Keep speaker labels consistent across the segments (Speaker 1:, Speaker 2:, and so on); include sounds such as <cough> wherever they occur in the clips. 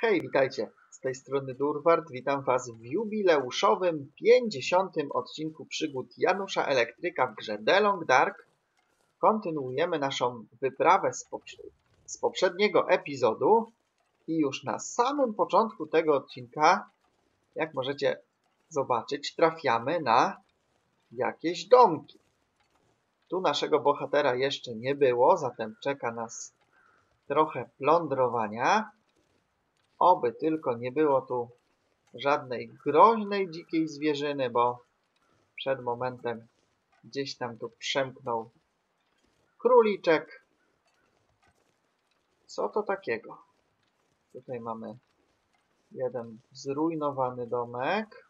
Speaker 1: Hej, witajcie. Z tej strony Durward. Witam Was w jubileuszowym 50. odcinku przygód Janusza Elektryka w grze The Long Dark. Kontynuujemy naszą wyprawę z, poprze z poprzedniego epizodu i już na samym początku tego odcinka, jak możecie zobaczyć, trafiamy na jakieś domki. Tu naszego bohatera jeszcze nie było, zatem czeka nas trochę plądrowania. Oby tylko nie było tu żadnej groźnej dzikiej zwierzyny, bo przed momentem gdzieś tam tu przemknął króliczek. Co to takiego? Tutaj mamy jeden zrujnowany domek.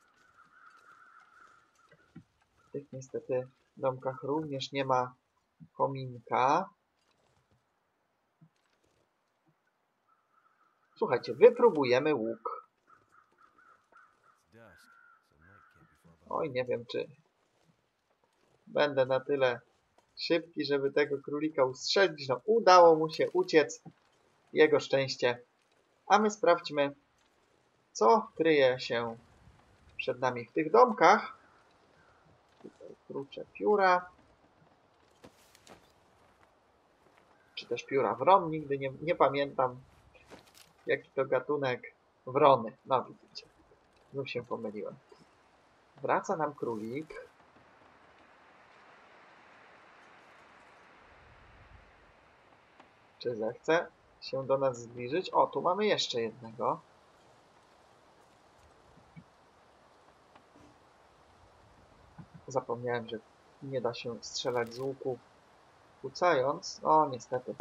Speaker 1: W tych niestety domkach również nie ma kominka. Słuchajcie, wypróbujemy łuk. Oj, nie wiem, czy będę na tyle szybki, żeby tego królika ustrzelić. No, udało mu się uciec. Jego szczęście. A my sprawdźmy, co kryje się przed nami w tych domkach. Tutaj krucze pióra. Czy też pióra wron, nigdy nie, nie pamiętam jaki to gatunek wrony. No widzicie, znów się pomyliłem. Wraca nam królik. Czy zechce się do nas zbliżyć? O, tu mamy jeszcze jednego. Zapomniałem, że nie da się strzelać z łuku kucając. O, niestety.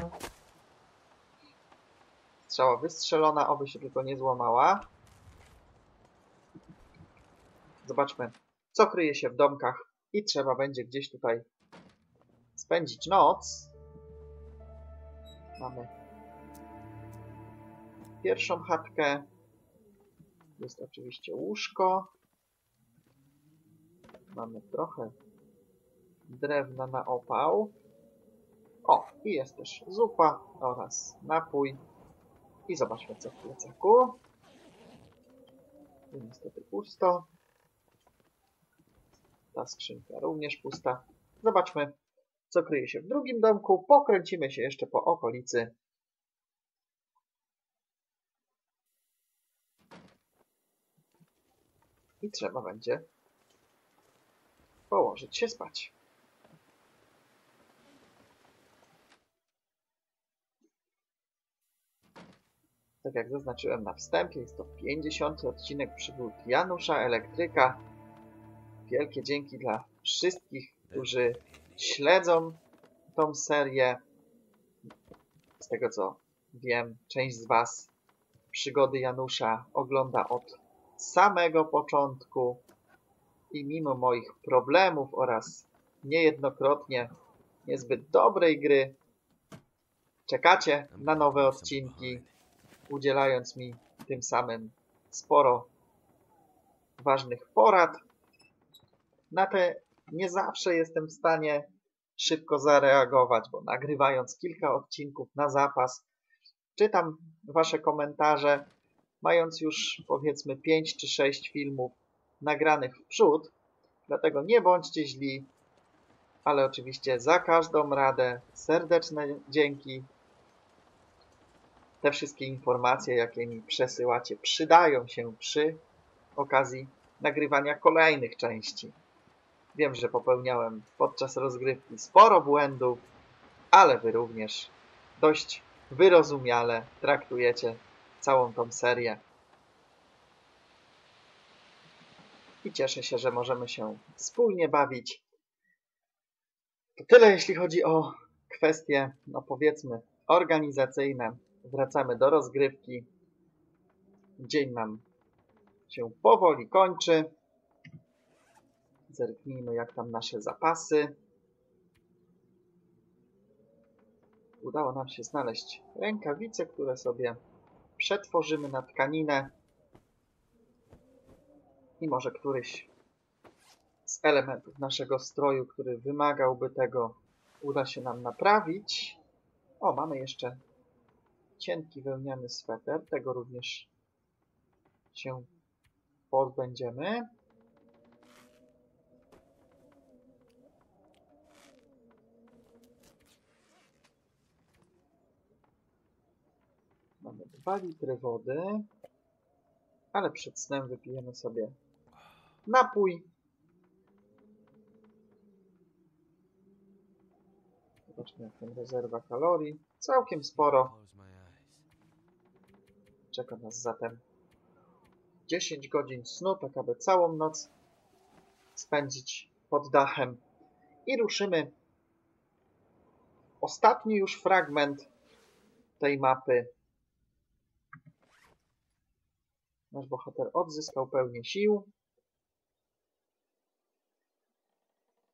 Speaker 1: Strzała wystrzelona, oby się tylko nie złamała. Zobaczmy, co kryje się w domkach i trzeba będzie gdzieś tutaj spędzić noc. Mamy pierwszą chatkę. Jest oczywiście łóżko. Mamy trochę drewna na opał. O, i jest też zupa oraz napój. I zobaczmy co w plecaku. Niestety pusto. Ta skrzynka również pusta. Zobaczmy co kryje się w drugim domku. Pokręcimy się jeszcze po okolicy. I trzeba będzie położyć się spać. Tak jak zaznaczyłem na wstępie, jest to 50. odcinek przygód Janusza Elektryka. Wielkie dzięki dla wszystkich, którzy śledzą tą serię. Z tego co wiem, część z Was przygody Janusza ogląda od samego początku i mimo moich problemów oraz niejednokrotnie niezbyt dobrej gry czekacie na nowe odcinki udzielając mi tym samym sporo ważnych porad. Na te nie zawsze jestem w stanie szybko zareagować, bo nagrywając kilka odcinków na zapas, czytam Wasze komentarze, mając już powiedzmy 5 czy 6 filmów nagranych w przód, dlatego nie bądźcie źli, ale oczywiście za każdą radę serdeczne dzięki te wszystkie informacje, jakie mi przesyłacie, przydają się przy okazji nagrywania kolejnych części. Wiem, że popełniałem podczas rozgrywki sporo błędów, ale wy również dość wyrozumiale traktujecie całą tą serię. I cieszę się, że możemy się wspólnie bawić. To tyle, jeśli chodzi o kwestie, no powiedzmy, organizacyjne wracamy do rozgrywki. Dzień nam się powoli kończy. Zerknijmy, jak tam nasze zapasy. Udało nam się znaleźć rękawice, które sobie przetworzymy na tkaninę. I może któryś z elementów naszego stroju, który wymagałby tego, uda się nam naprawić. O, mamy jeszcze cienki wełniany sweter, tego również się pozbędziemy. Mamy dwa litry wody, ale przed snem wypijemy sobie napój. Zobaczmy jak tam rezerwa kalorii. Całkiem sporo. Czeka nas zatem 10 godzin snu, tak aby całą noc spędzić pod dachem. I ruszymy. Ostatni już fragment tej mapy. Nasz bohater odzyskał pełnię sił.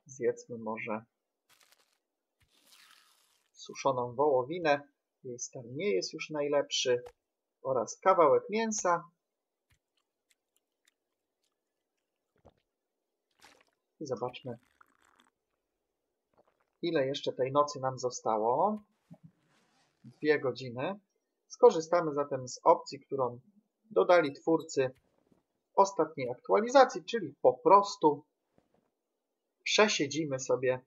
Speaker 1: Zjedzmy może suszoną wołowinę. Jej stan nie jest już najlepszy. Oraz kawałek mięsa. I zobaczmy, ile jeszcze tej nocy nam zostało. Dwie godziny. Skorzystamy zatem z opcji, którą dodali twórcy ostatniej aktualizacji, czyli po prostu przesiedzimy sobie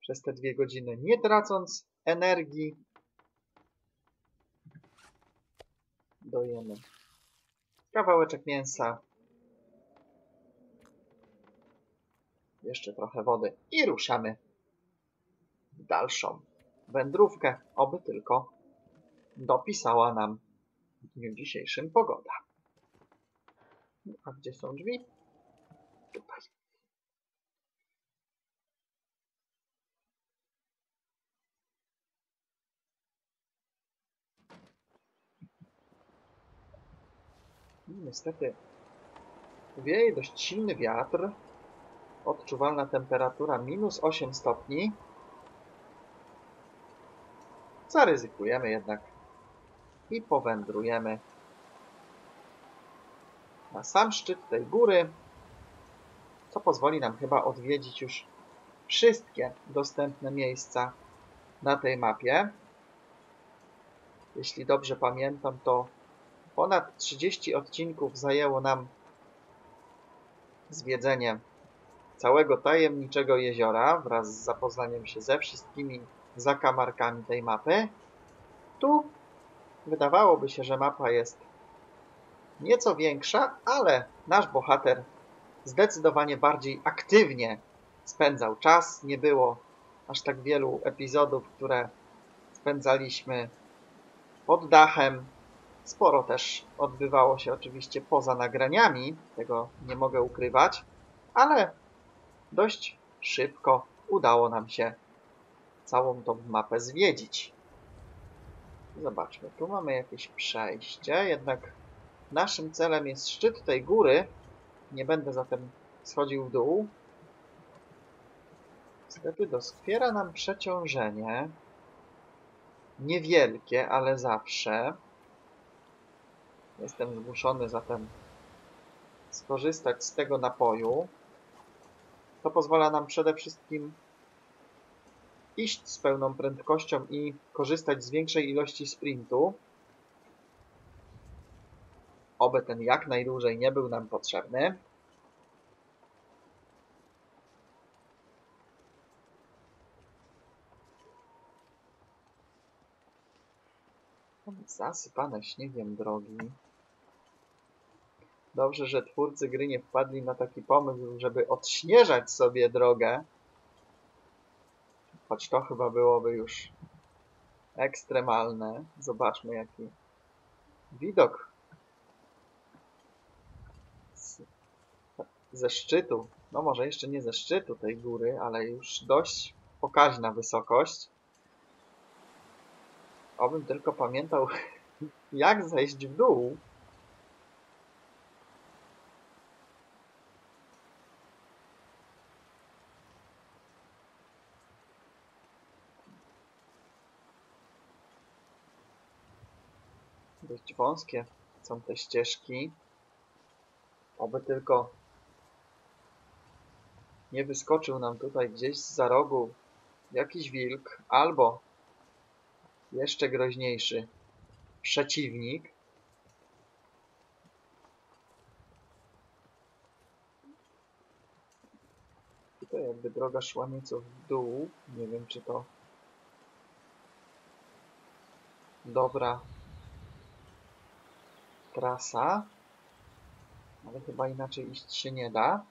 Speaker 1: przez te dwie godziny, nie tracąc energii. Dojemy kawałeczek mięsa, jeszcze trochę wody i ruszamy w dalszą wędrówkę, oby tylko dopisała nam w dniu dzisiejszym pogoda. A gdzie są drzwi? Tutaj. Niestety wieje dość silny wiatr. Odczuwalna temperatura minus 8 stopni. Zaryzykujemy jednak i powędrujemy na sam szczyt tej góry, co pozwoli nam chyba odwiedzić już wszystkie dostępne miejsca na tej mapie. Jeśli dobrze pamiętam, to ponad 30 odcinków zajęło nam zwiedzenie całego tajemniczego jeziora wraz z zapoznaniem się ze wszystkimi zakamarkami tej mapy. Tu wydawałoby się, że mapa jest nieco większa, ale nasz bohater zdecydowanie bardziej aktywnie spędzał czas. Nie było aż tak wielu epizodów, które spędzaliśmy pod dachem. Sporo też odbywało się oczywiście poza nagraniami, tego nie mogę ukrywać, ale dość szybko udało nam się całą tą mapę zwiedzić. Zobaczmy, tu mamy jakieś przejście, jednak naszym celem jest szczyt tej góry. Nie będę zatem schodził w dół. Niestety doskwiera nam przeciążenie. Niewielkie, ale zawsze. Jestem zmuszony zatem skorzystać z tego napoju. To pozwala nam przede wszystkim iść z pełną prędkością i korzystać z większej ilości sprintu. Oby ten jak najdłużej nie był nam potrzebny. Zasypane śniegiem drogi. Dobrze, że twórcy gry nie wpadli na taki pomysł, żeby odśnieżać sobie drogę. Choć to chyba byłoby już ekstremalne. Zobaczmy jaki widok z, ze szczytu. No może jeszcze nie ze szczytu tej góry, ale już dość pokaźna wysokość. Obym tylko pamiętał, <laughs> jak zejść w dół. Dość wąskie są te ścieżki. aby tylko nie wyskoczył nam tutaj gdzieś z za rogu jakiś wilk albo jeszcze groźniejszy przeciwnik. Tutaj jakby droga szła nieco w dół. Nie wiem czy to dobra trasa. Ale chyba inaczej iść się nie da.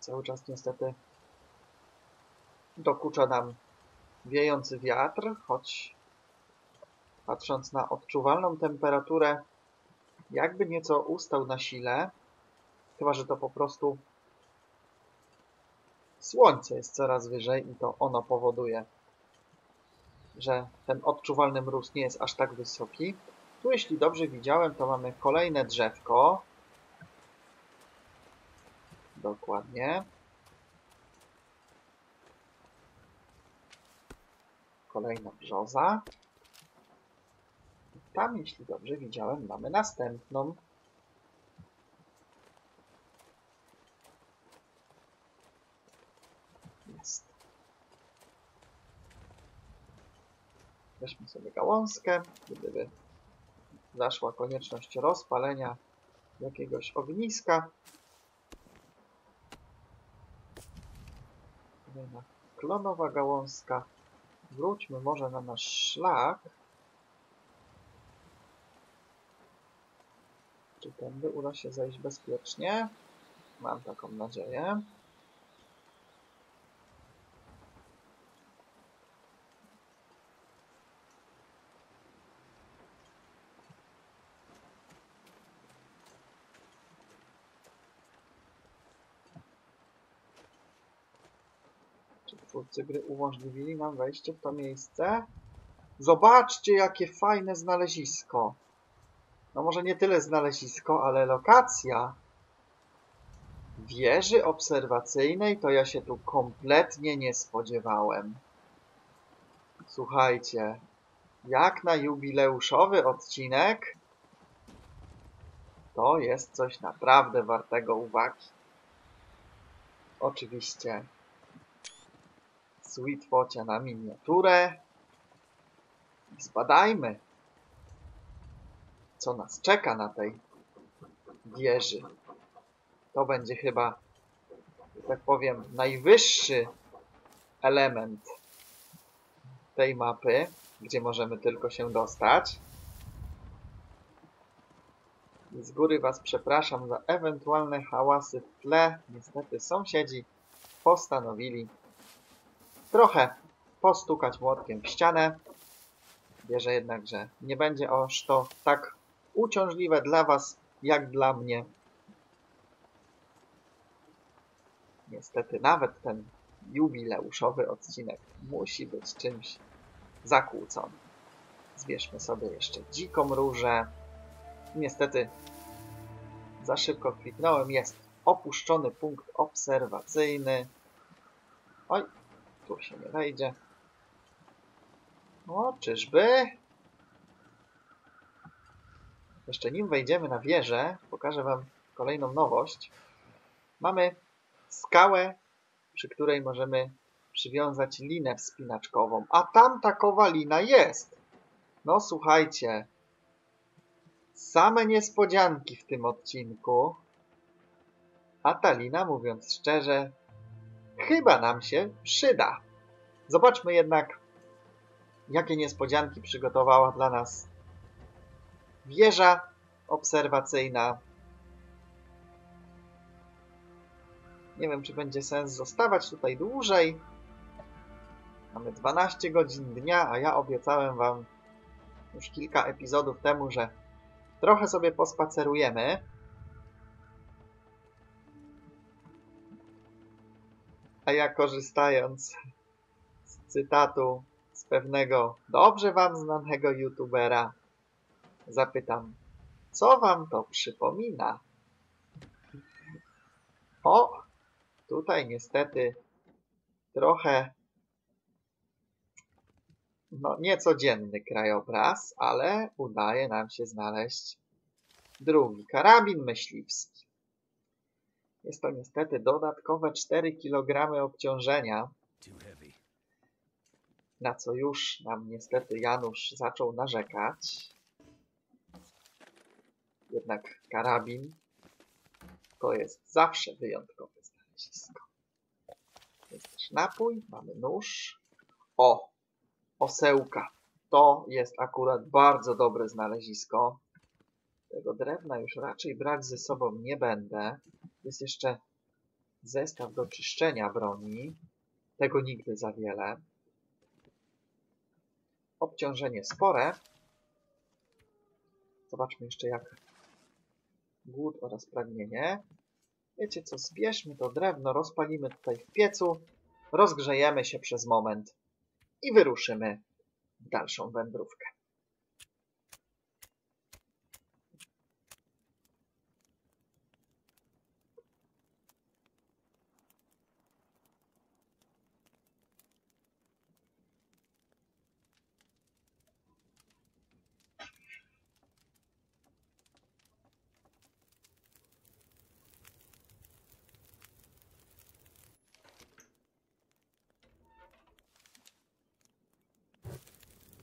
Speaker 1: Cały czas niestety dokucza nam wiejący wiatr, choć patrząc na odczuwalną temperaturę, jakby nieco ustał na sile, chyba że to po prostu słońce jest coraz wyżej i to ono powoduje, że ten odczuwalny mróz nie jest aż tak wysoki. Tu, jeśli dobrze widziałem, to mamy kolejne drzewko. Dokładnie. Kolejna brzoza. Tam, jeśli dobrze widziałem, mamy następną. Jest. Weźmy sobie gałązkę, gdyby zaszła konieczność rozpalenia jakiegoś ogniska. Kolejna klonowa gałązka. Wróćmy może na nasz szlak. Czy tędy uda się zejść bezpiecznie? Mam taką nadzieję. Twórcy gry umożliwili nam wejście w to miejsce? Zobaczcie, jakie fajne znalezisko. No może nie tyle znalezisko, ale lokacja wieży obserwacyjnej to ja się tu kompletnie nie spodziewałem. Słuchajcie, jak na jubileuszowy odcinek to jest coś naprawdę wartego uwagi. Oczywiście Sweet Focia na miniaturę. Zbadajmy, co nas czeka na tej wieży. To będzie chyba, że tak powiem, najwyższy element tej mapy, gdzie możemy tylko się dostać. I z góry Was przepraszam za ewentualne hałasy w tle. Niestety sąsiedzi postanowili trochę postukać młotkiem w ścianę. Wierzę jednak, że nie będzie aż to tak uciążliwe dla Was, jak dla mnie. Niestety nawet ten jubileuszowy odcinek musi być czymś zakłócony. Zbierzmy sobie jeszcze dziką różę. Niestety za szybko kliknąłem. Jest opuszczony punkt obserwacyjny. Oj, tu się nie wejdzie. O, czyżby? Jeszcze nim wejdziemy na wieżę, pokażę Wam kolejną nowość. Mamy skałę, przy której możemy przywiązać linę wspinaczkową. A tam takowa lina jest. No słuchajcie, same niespodzianki w tym odcinku. A ta lina, mówiąc szczerze, chyba nam się przyda. Zobaczmy jednak, jakie niespodzianki przygotowała dla nas wieża obserwacyjna. Nie wiem, czy będzie sens zostawać tutaj dłużej. Mamy 12 godzin dnia, a ja obiecałem Wam już kilka epizodów temu, że trochę sobie pospacerujemy. A ja korzystając z cytatu z pewnego dobrze Wam znanego youtubera, zapytam, co Wam to przypomina? O, tutaj niestety trochę no, niecodzienny krajobraz, ale udaje nam się znaleźć drugi karabin myśliwski. Jest to niestety dodatkowe 4 kg obciążenia, na co już nam niestety Janusz zaczął narzekać. Jednak karabin to jest zawsze wyjątkowe znalezisko. Jest też napój, mamy nóż. O, osełka. To jest akurat bardzo dobre znalezisko. Tego drewna już raczej brać ze sobą nie będę. Jest jeszcze zestaw do czyszczenia broni. Tego nigdy za wiele. Obciążenie spore. Zobaczmy jeszcze jak głód oraz pragnienie. Wiecie co, zbierzmy to drewno, rozpalimy tutaj w piecu, rozgrzejemy się przez moment i wyruszymy w dalszą wędrówkę.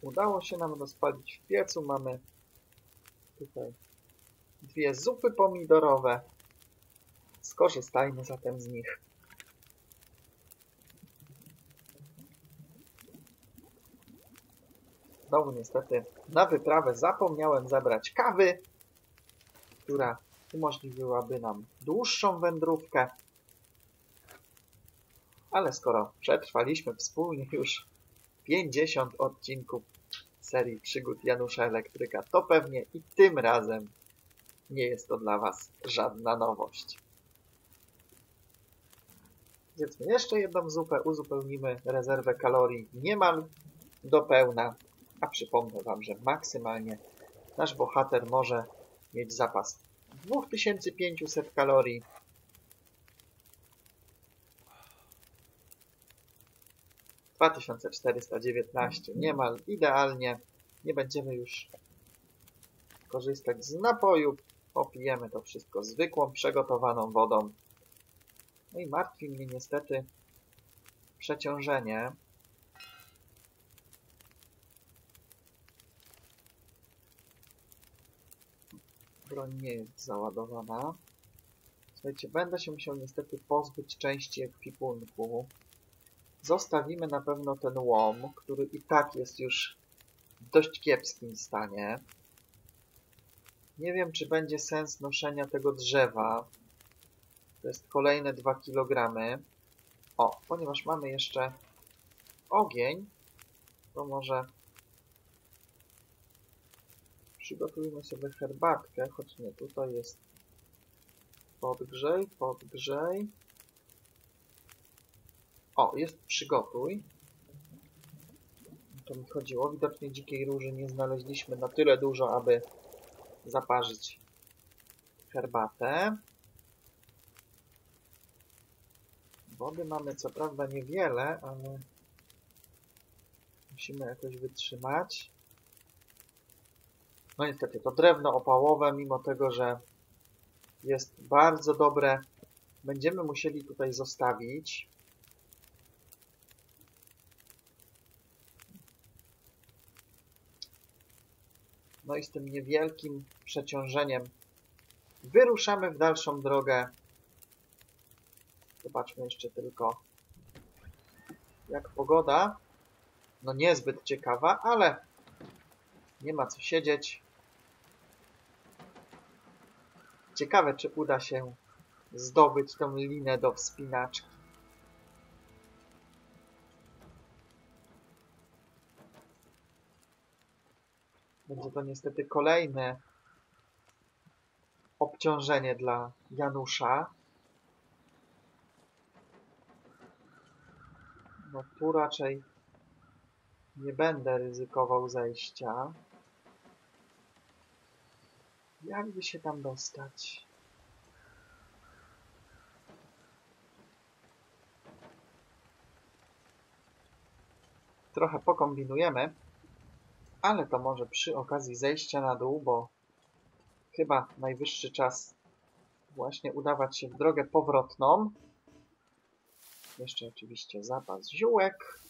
Speaker 1: Udało się nam rozpalić w piecu. Mamy tutaj dwie zupy pomidorowe. Skorzystajmy zatem z nich. Znowu niestety na wyprawę zapomniałem zabrać kawy, która umożliwiłaby nam dłuższą wędrówkę. Ale skoro przetrwaliśmy wspólnie już 50 odcinków serii przygód Janusza Elektryka, to pewnie i tym razem nie jest to dla Was żadna nowość. Zjedzmy jeszcze jedną zupę, uzupełnimy rezerwę kalorii niemal do pełna, a przypomnę Wam, że maksymalnie nasz bohater może mieć zapas 2500 kalorii 2419, niemal idealnie. Nie będziemy już korzystać z napoju. Popijemy to wszystko zwykłą, przegotowaną wodą. No i martwi mnie niestety przeciążenie. Broń nie jest załadowana. Słuchajcie, będę się musiał niestety pozbyć części ekwipunku. Zostawimy na pewno ten łom, który i tak jest już w dość kiepskim stanie. Nie wiem, czy będzie sens noszenia tego drzewa. To jest kolejne 2 kg. O, ponieważ mamy jeszcze ogień, to może przygotujmy sobie herbatkę, choć nie, tutaj jest podgrzej, podgrzej. O, jest przygotuj. To mi chodziło. Widocznie dzikiej róży nie znaleźliśmy na tyle dużo, aby zaparzyć herbatę. Wody mamy co prawda niewiele, ale musimy jakoś wytrzymać. No niestety, to drewno opałowe, mimo tego, że jest bardzo dobre, będziemy musieli tutaj zostawić. No i z tym niewielkim przeciążeniem wyruszamy w dalszą drogę. Zobaczmy jeszcze tylko, jak pogoda. No niezbyt ciekawa, ale nie ma co siedzieć. Ciekawe, czy uda się zdobyć tą linę do wspinaczki. To niestety kolejne obciążenie dla Janusza. No tu raczej nie będę ryzykował zejścia. Jakby się tam dostać? Trochę pokombinujemy ale to może przy okazji zejścia na dół, bo chyba najwyższy czas właśnie udawać się w drogę powrotną. Jeszcze oczywiście zapas ziółek.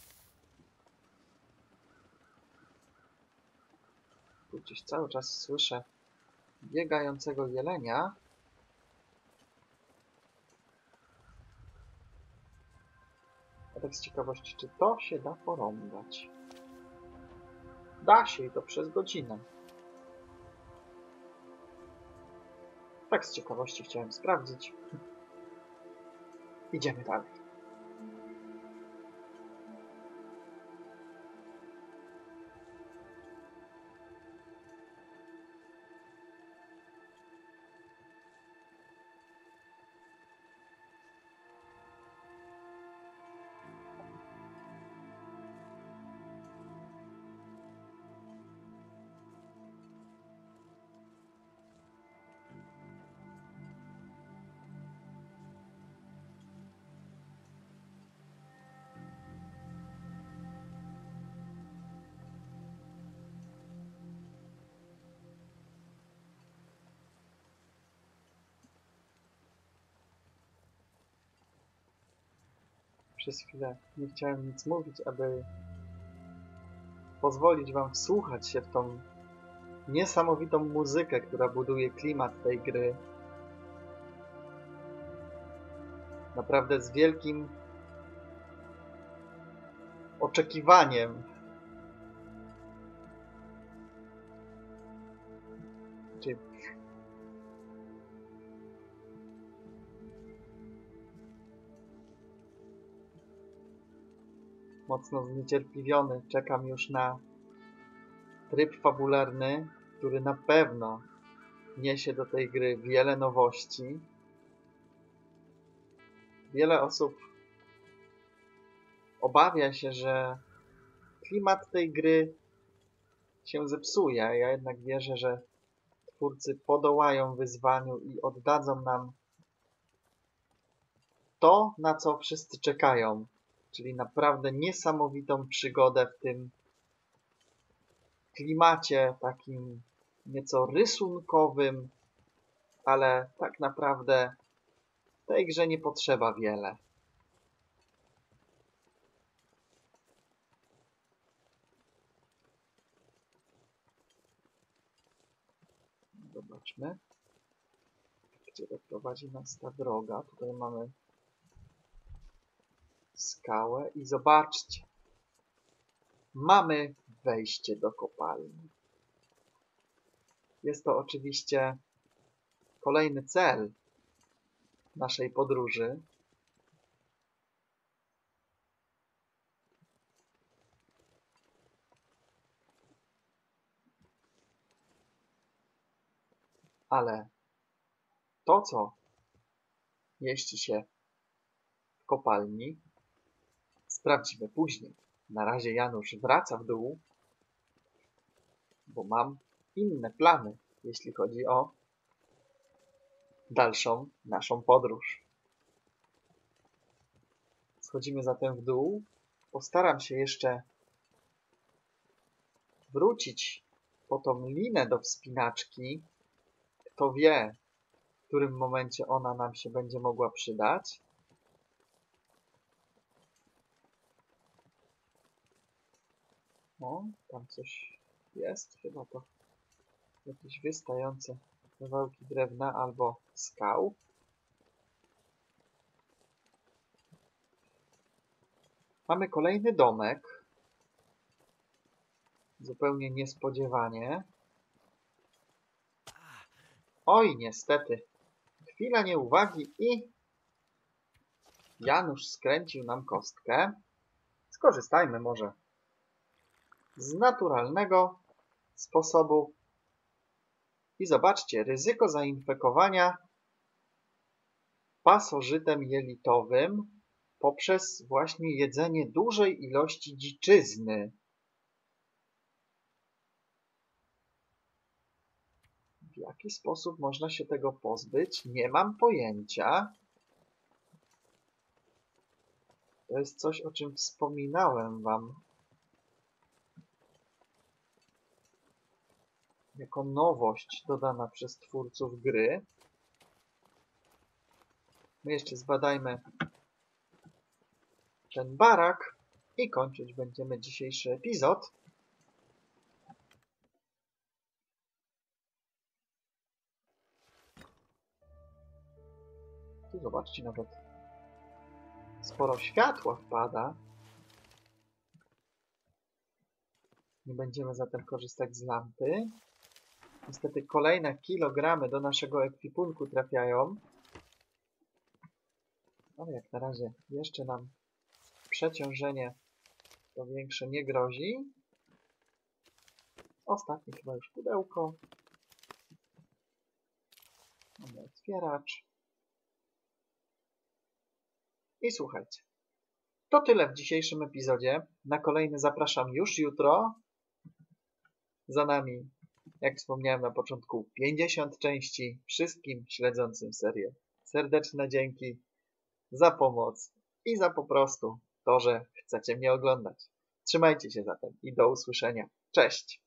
Speaker 1: Tu gdzieś cały czas słyszę biegającego jelenia. A tak z ciekawości, czy to się da porąbać? Da się i to przez godzinę. Tak z ciekawości chciałem sprawdzić. Idziemy dalej. Przez chwilę nie chciałem nic mówić, aby pozwolić wam wsłuchać się w tą niesamowitą muzykę, która buduje klimat tej gry. Naprawdę z wielkim oczekiwaniem. Mocno zniecierpliwiony. Czekam już na tryb fabularny, który na pewno niesie do tej gry wiele nowości. Wiele osób obawia się, że klimat tej gry się zepsuje. Ja jednak wierzę, że twórcy podołają wyzwaniu i oddadzą nam to, na co wszyscy czekają czyli naprawdę niesamowitą przygodę w tym klimacie takim nieco rysunkowym, ale tak naprawdę tej grze nie potrzeba wiele. Zobaczmy, gdzie doprowadzi nas ta droga. Tutaj mamy skałę i zobaczcie. Mamy wejście do kopalni. Jest to oczywiście kolejny cel naszej podróży. Ale to, co mieści się w kopalni, Sprawdzimy później. Na razie Janusz wraca w dół, bo mam inne plany, jeśli chodzi o dalszą naszą podróż. Schodzimy zatem w dół. Postaram się jeszcze wrócić po tą linę do wspinaczki. Kto wie, w którym momencie ona nam się będzie mogła przydać. O, tam coś jest. Chyba to jakieś wystające kawałki drewna albo skał. Mamy kolejny domek. Zupełnie niespodziewanie. Oj, niestety. Chwila nieuwagi i Janusz skręcił nam kostkę. Skorzystajmy może z naturalnego sposobu. I zobaczcie, ryzyko zainfekowania pasożytem jelitowym poprzez właśnie jedzenie dużej ilości dziczyzny. W jaki sposób można się tego pozbyć? Nie mam pojęcia. To jest coś, o czym wspominałem Wam jako nowość dodana przez twórców gry. My jeszcze zbadajmy ten barak i kończyć będziemy dzisiejszy epizod. Tu zobaczcie, nawet sporo światła wpada. Nie będziemy zatem korzystać z lampy. Niestety kolejne kilogramy do naszego ekwipunku trafiają. Ale jak na razie jeszcze nam przeciążenie to większe nie grozi. Ostatnie chyba już pudełko. Mamy otwieracz. I słuchajcie. To tyle w dzisiejszym epizodzie. Na kolejny zapraszam już jutro. Za nami, jak wspomniałem na początku, 50 części wszystkim śledzącym serię. Serdeczne dzięki za pomoc i za po prostu to, że chcecie mnie oglądać. Trzymajcie się zatem i do usłyszenia. Cześć!